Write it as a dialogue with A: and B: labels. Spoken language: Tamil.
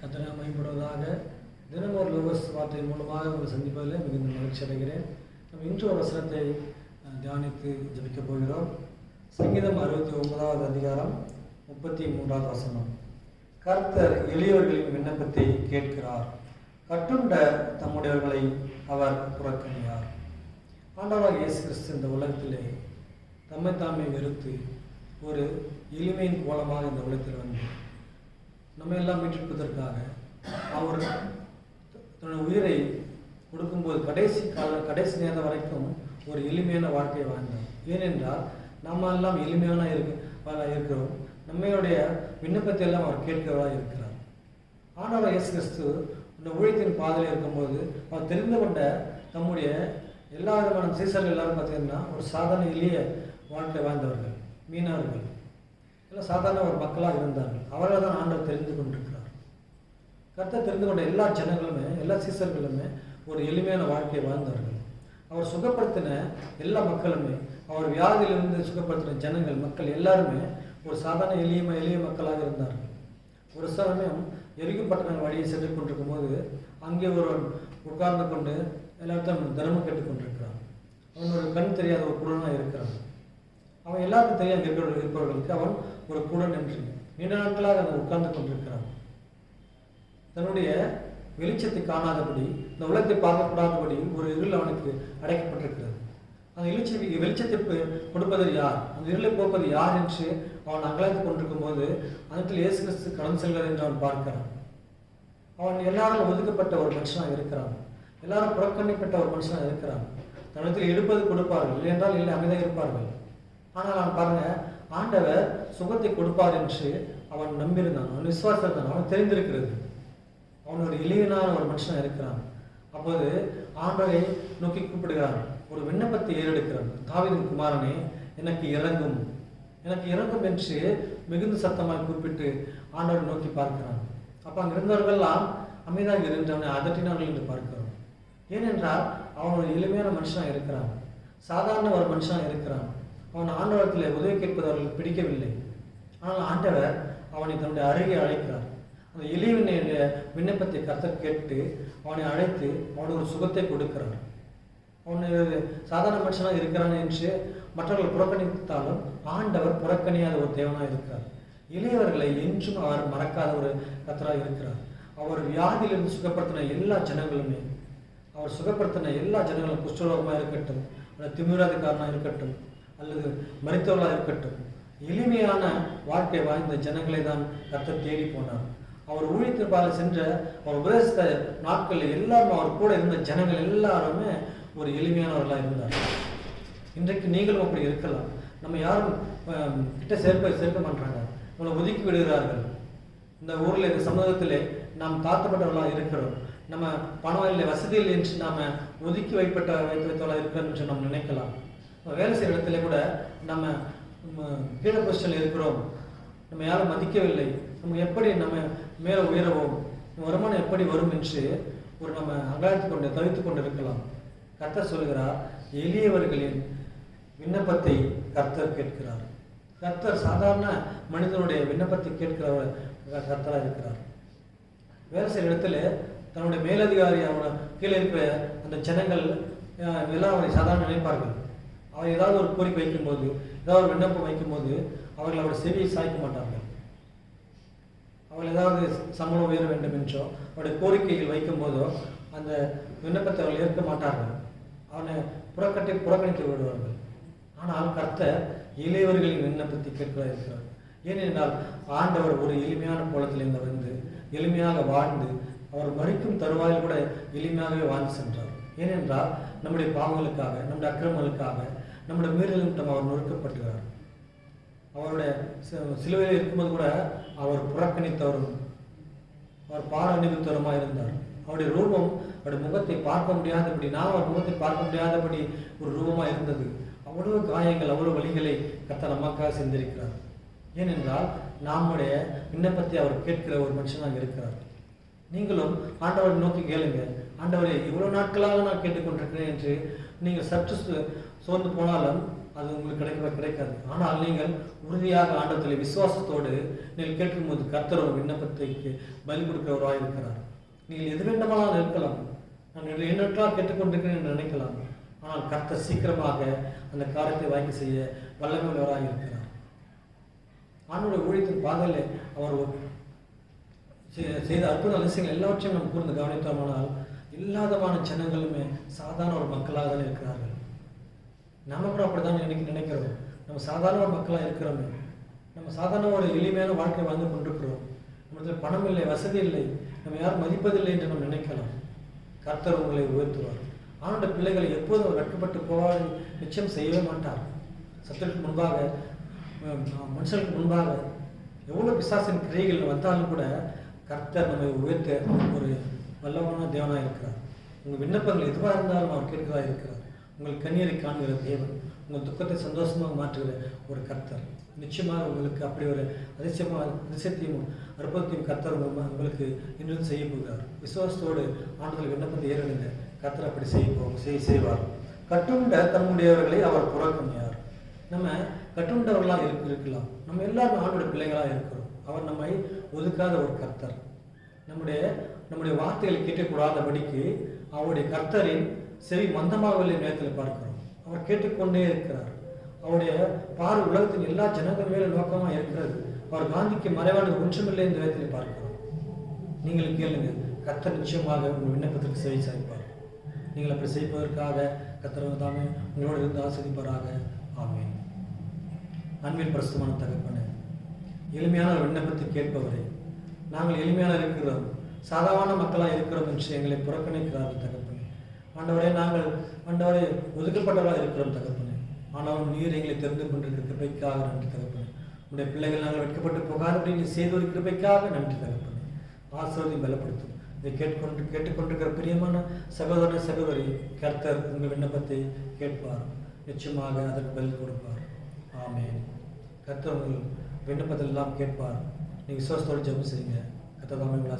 A: கத்தனை மேம்படுவதாக தினமும் ஒரு லோகஸ் வார்த்தை மூலமாக உங்களை சந்திப்பதில் மிகுந்த மகிழ்ச்சி அடைகிறேன். நம்ம இன்று ஒரு வசனத்தை தியானித்து ஜபிக்கப் போகிறோம். சங்கீதம் அறுபத்தி ஒன்பதாவது அதிகாரம் முப்பத்தி மூன்றாவது வசனம். கர்த்தர் எளியவர்களின் விண்ணப்பத்தை கேட்கிறார். கட்டுண்ட தம்முடையவர்களை அவர் புறக்கணியார். ஆண்டவராக இயேசு கிறிஸ்து இந்த உலகத்திலே தம்மை தாமே வெறுத்து ஒரு எளிமையின் கோலமாக இந்த உலகத்தில் வந்து நம்ம எல்லாம் மீட்டெடுப்பதற்காக அவர் தன்னுடைய உயிரை கொடுக்கும்போது கடைசி கால கடைசி நேரம் வரைக்கும் ஒரு எளிமையான வாழ்க்கையை வாழ்ந்தார். ஏனென்றால் நம்ம எல்லாம் எளிமையான இருக்க இருக்கிறோம். நம்மளுடைய விண்ணப்பத்தை எல்லாம் அவர் கேட்கிறவராக இருக்கிறார். ஆண்டவர் இயேசு கிறிஸ்து இந்த ஊழியத்தின் பாதையில் இருக்கும்போது அவர் தெரிந்து கொண்ட தம்முடைய எல்லா விதமான சீசர்கள் எல்லாரும் பார்த்தீங்கன்னா ஒரு சாதாரண எளிய வாழ்க்கை வாழ்ந்தவர்கள் மீனவர்கள். எல்லாம் சாதாரண ஒரு மக்களாக இருந்தார்கள். அவர்கள் தான் ஆண்டவர் தெரிந்து கொண்டிருக்கிறார். கருத்தை தெரிந்து கொண்ட எல்லா ஜனங்களுமே எல்லா சீசர்களுமே ஒரு எளிமையான வாழ்க்கையை வாழ்ந்தார்கள். அவர் சுகப்படுத்தின எல்லா மக்களுமே அவர் வியாதியிலிருந்து சுகப்படுத்தின ஜனங்கள் மக்கள் எல்லாருமே ஒரு சாதாரண எளிய ம- எளிய மக்களாக இருந்தார்கள். ஒரு சமயம் எரிக்கும் வழியை சென்று கொண்டிருக்கும் போது அங்கே ஒருவன் உட்கார்ந்து கொண்டு எல்லாத்தையும் தர்மம் கேட்டுக் கொண்டிருக்கிறான். அவன் ஒரு கண் தெரியாத ஒரு குழுனாக இருக்கிறான். அவன் எல்லாருக்கும் தெரியாம இருக்கிற இருப்பவர்களுக்கு அவன் ஒரு குடன் என்று நீண்ட நாட்களாக அவன் உட்கார்ந்து கொண்டிருக்கிறான். தன்னுடைய வெளிச்சத்தை காணாதபடி இந்த உலகத்தை பார்க்கக்கூடாதபடி ஒரு இருள் அவனுக்கு அடைக்கப்பட்டிருக்கிறது. அந்த வெளிச்ச வெளிச்சத்தை கொடுப்பது யார்? அந்த இருளை போப்பது யார் என்று அவன் அங்கலாய்த்து கொண்டிருக்கும் போது அந்த இயேசு கிறிஸ்து கடந்து செல்கிறது என்று அவன் பார்க்கிறான். அவன் எல்லாரும் ஒதுக்கப்பட்ட ஒரு மனுஷனாக இருக்கிறான். எல்லாரும் புறக்கணிப்பட்ட ஒரு மனுஷனாக இருக்கிறான். தன்னிடத்தில் எடுப்பது கொடுப்பார்கள் இல்லை என்றால் இல்லை அமைதியாக இருப்பார்கள். ஆனால் அவன் பாருங்க ஆண்டவர் சுகத்தை கொடுப்பார் என்று அவன் நம்பியிருந்தான். அவன் விசுவாசித்தான் அவன் தெரிந்திருக்கிறது. அவன் ஒரு எளியனான ஒரு மனுஷனாக இருக்கிறான். அப்போது ஆண்டவரை நோக்கி கூப்பிடுகிறான். ஒரு விண்ணப்பத்தை ஏறெடுக்கிறான். தாவீதின் குமாரனே எனக்கு இறங்கும். எனக்கு இறங்கும் என்று மிகுந்த சத்தமாக கூப்பிட்டு ஆண்டவரை நோக்கி பார்க்கிறான். அப்போ அங்கே இருந்தவர்கள்லாம் அமைதியாக இருந்தவனை அதட்டினார்கள் என்று பார்க்கிறோம். ஏனென்றால் அவன் ஒரு எளிமையான மனுஷனாக இருக்கிறான். சாதாரண ஒரு மனுஷனாக இருக்கிறான். அவன் ஆண்டவரத்தில் உதவி கேட்பது அவர்களுக்கு பிடிக்கவில்லை. ஆனால் ஆண்டவர் அவனை தன்னுடைய அருகே அழைக்கிறார். அந்த எளியவனுடைய விண்ணப்பத்தை கர்த்தர் கேட்டு அவனை அழைத்து அவனுக்கு ஒரு சுகத்தை கொடுக்கிறார். அவன் சாதாரண மனுஷனாக இருக்கிறான் என்று மற்றவர்கள் புறக்கணித்தாலும் ஆண்டவர் புறக்கணியாத ஒரு தேவனாக இருக்கிறார். இளையவர்களை என்றும் அவர் மறக்காத ஒரு கத்தராக இருக்கிறார். அவர் வியாதியிலிருந்து சுகப்படுத்தின எல்லா ஜனங்களுமே அவர் சுகப்படுத்தின எல்லா ஜனங்களும் குஷ்டரோகமாக இருக்கட்டும் அல்லது இருக்கட்டும் அல்லது மறித்தவர்களாக இருக்கட்டும். எளிமையான வாழ்க்கை வாழ்ந்த ஜனங்களை தான் கர்த்தர் தேடி போனார். அவர் ஊழியத்திற்பாக சென்ற அவர் உபதேசித்த நாட்களில் எல்லாரும் அவர் கூட இருந்த ஜனங்கள் எல்லாருமே ஒரு எளிமையானவர்களாக இருந்தார். இன்றைக்கு நீங்களும் அப்படி இருக்கலாம். நம்ம யாரும் கிட்ட சேர்க்க சேர்க்க மாட்டாங்க. நம்மளை ஒதுக்கி விடுகிறார்கள். இந்த ஊரில் இந்த சமூகத்திலே நாம் தாழ்த்தப்பட்டவர்களாக இருக்கிறோம். நம்ம பணம் இல்லை வசதி இல்லை என்று நாம் ஒதுக்கி வைப்பட்ட வைத்து வைத்தவர்களாக இருக்கிறோம் என்று நாம் நினைக்கலாம். வேலை செய்கிற இடத்துல கூட நம்ம நம்ம கீழே பொசிஷனில் இருக்கிறோம். நம்ம யாரும் மதிக்கவில்லை. நம்ம எப்படி நம்ம மேலே உயரவோம் வருமானம் எப்படி வரும் என்று ஒரு நம்ம அங்காய்த்து கொண்டு தவித்து கொண்டு இருக்கலாம் கர்த்தர் சொல்கிறார் எளியவர்களின் விண்ணப்பத்தை கர்த்தர் கேட்கிறார். கர்த்தர் சாதாரண மனிதனுடைய விண்ணப்பத்தை கேட்கிறவர் கர்த்தராக இருக்கிறார். வேலை செய்கிற இடத்துல தன்னுடைய மேலதிகாரி அவனை கீழே இருக்கிற அந்த ஜனங்கள் எல்லாம் அவரை சாதாரண நினைப்பார்கள். அவன் ஏதாவது ஒரு கோரிக்கை வைக்கும்போது ஏதாவது ஒரு விண்ணப்பம் வைக்கும்போது அவர்கள் அவருடைய செவியை சாய்க்க மாட்டார்கள். அவர்கள் ஏதாவது சம்பளம் உயர வேண்டும் என்றோ அவருடைய கோரிக்கைகள் வைக்கும்போதோ அந்த விண்ணப்பத்தை அவர்கள் ஏற்க மாட்டார்கள். அவனை புறக்கட்டை புறக்கணித்து விடுவார்கள். ஆனால் கர்த்தர் எளியவர்களின் விண்ணப்பத்தை கேட்கிறார் இருக்கிறார். ஏனென்றால் ஆண்டவர் ஒரு எளிமையான கோலத்தில் இருந்து வந்து எளிமையாக வாழ்ந்து அவர் மறிக்கும் தருவாயில் கூட எளிமையாகவே வாழ்ந்து சென்றார். ஏனென்றால் நம்முடைய பாவங்களுக்காக நம்முடைய அக்கிரமங்களுக்காக நம்முடைய மீறலிட்டம் அவர் நொறுக்கப்பட்டுகிறார் அவருடைய சிலுவையில் இருக்கும்போது கூட அவர் புறக்கணித்தவரும் அவர் பாட நிமித்தவருமாக இருந்தார். அவருடைய ரூபம் அவருடைய முகத்தை பார்க்க முடியாதபடி நான் அவர் முகத்தை பார்க்க முடியாதபடி ஒரு ரூபமாக இருந்தது. அவ்வளவு காயங்கள் அவ்வளவு வழிகளை கத்த நமக்காக சிந்திருக்கிறார். ஏனென்றால் நம்முடைய விண்ணப்பத்தை அவர் கேட்கிற ஒரு மனுஷனாக இருக்கிறார். நீங்களும் ஆண்டவரை நோக்கி கேளுங்க. ஆண்டவரை இவ்வளவு நாட்களாக நான் கேட்டுக்கொண்டிருக்கிறேன் என்று நீங்கள் சற்று சு- சோர்ந்து போனாலும் அது உங்களுக்கு கிடைக்கவே? கிடைக்காது. ஆனால் நீங்கள் உறுதியாக ஆண்டத்தில் விசுவாசத்தோடு நீங்கள் கேட்கும்போது கர்த்தர் ஒரு விண்ணப்பத்திற்கு பலி கொடுக்கிறவராக இருக்கிறார். நீங்கள் எது வேண்டுமானால் இருக்கலாம். நான் இன்று எண்ணற்றா கேட்டுக்கொண்டிருக்கிறேன் என்று நினைக்கலாம். ஆனால் கர்த்தர் சீக்கிரமாக அந்த காரியத்தை வாங்கி செய்ய வல்லமுள்ளவராக இருக்கிறார். ஆண்டோட ஊழியத்தின் பாதையில் அவர் ஒரு செய்த அற்புத அதிசயங்கள் எல்லாவற்றையும் நம்ம கூர்ந்து கவனித்தோமானால் இல்லாதமான ஜனங்களுமே சாதாரண ஒரு மக்களாக தான் இருக்கிறார்கள். நம்ம கூட அப்படிதான் நினைக்க நினைக்கிறோம். நம்ம சாதாரண ஒரு மக்களாக இருக்கிறோமே. நம்ம சாதாரண ஒரு எளிமையான வாழ்க்கை வாழ்ந்து கொண்டிருக்கிறோம். நம்மளுக்கு பணம் இல்லை வசதி இல்லை. நம்ம யாரும் மதிப்பதில்லை என்று நம்ம நினைக்கலாம். கர்த்தர் உங்களை உயர்த்துவார். ஆனோட பிள்ளைகளை எப்போதும் கட்டுப்பட்டு வெட்கப்பட்டு போவார் நிச்சயம் செய்யவே மாட்டார். சத்திற்கு முன்பாக மனுஷனுக்கு முன்பாக எவ்வளோ பிசாசின் கிரைகள் வந்தாலும் கூட கர்த்தர் நம்மை உயர்த்த ஒரு வல்லவனான தேவனாக இருக்கிறார் உங்கள் விண்ணப்பங்கள் எதுவாக இருந்தாலும் அவர் கேட்கிறதா இருக்கிறார். உங்கள் கண்ணீரை காண்கிற தேவன் உங்கள் துக்கத்தை சந்தோஷமாக மாற்றுகிற ஒரு கர்த்தர். நிச்சயமாக உங்களுக்கு அப்படி ஒரு அதிசயமாக அதிசயத்தையும் அற்புதத்தையும் கர்த்தர் உங்க- உங்களுக்கு இன்னும் செய்ய போகிறார். விசுவாசத்தோடு ஆண்டுகள் விண்ணப்பத்தை ஏறணுங்க கர்த்தர் அப்படி செய்ய செய் செய்ய செய்வார். கட்டுண்ட தம்முடையவர்களை அவர் புறக்கணியார். நம்ம கட்டுண்டவர்களாக இருக்கு இருக்கலாம். நம்ம எல்லாரும் ஆண்டோட பிள்ளைகளாக இருக்கிறோம். அவர் நம்மை ஒதுக்காத ஒரு கர்த்தர். நம்முடைய நம்முடைய வார்த்தைகளை கேட்கக்கூடாதபடிக்கு அவருடைய கர்த்தரின் செவி மந்தமாகவில்லை நேரத்தில் பார்க்கிறோம். அவர் கேட்டுக்கொண்டே இருக்கிறார். அவருடைய பார் உலகத்தின் எல்லா ஜனங்கள் மேல நோக்கமா இருக்கிறது. அவர் காந்திக்கு மறைவானது ஒன்றுமில்லை இந்த நேரத்தில் பார்க்கிறோம். நீங்கள் கேளுங்க கத்தர் நிச்சயமாக உங்கள் விண்ணப்பத்திற்கு செவி சாய்ப்பார். நீங்கள் அப்படி செய்வதற்காக கர்த்தர் தாமே உங்களோடு இருந்து ஆசிரிப்பாராக ஆமேன். அன்பின் பிரசுத்தமான தகப்பன எளிமையான ஒரு விண்ணப்பத்தை கேட்பவரே நாங்கள் எளிமையான இருக்கிறோம். சாதாரண மக்களாக இருக்கிறோம் என்று எங்களை புறக்கணிக்கிறார்கள் தகப்பனே. ஆண்டவரே நாங்கள் ஆண்டவரே ஒதுக்கப்பட்டவர்களாக இருக்கிறோம் தகப்பனே. ஆனாலும் நீர் எங்களை தெரிந்து கொண்டிருக்கிற கிருபைக்காக நன்றி தகப்பனே. உடைய பிள்ளைகள் நாங்கள் வெட்கப்பட்டு போகாதபடி நீ செய்த ஒரு கிருப்பைக்காக நன்றி தகப்பனே. ஆசிர்வதி பலப்படுத்தும். இதை கேட்டுக்கொண்டு கேட்டுக்கொண்டிருக்கிற பிரியமான சகோதர சகோதரி கர்த்தர் உங்கள் விண்ணப்பத்தை கேட்பார். நிச்சயமாக அதற்கு பதில் கொடுப்பார். ஆமே கர்த்தர் உங்கள் விண்ணப்பத்தில் எல்லாம் கேட்பார். நீங்கள் விசுவாசத்தோடு ஜெபம் செய்யுங்க. கர்த்தர் தாமே உங்களை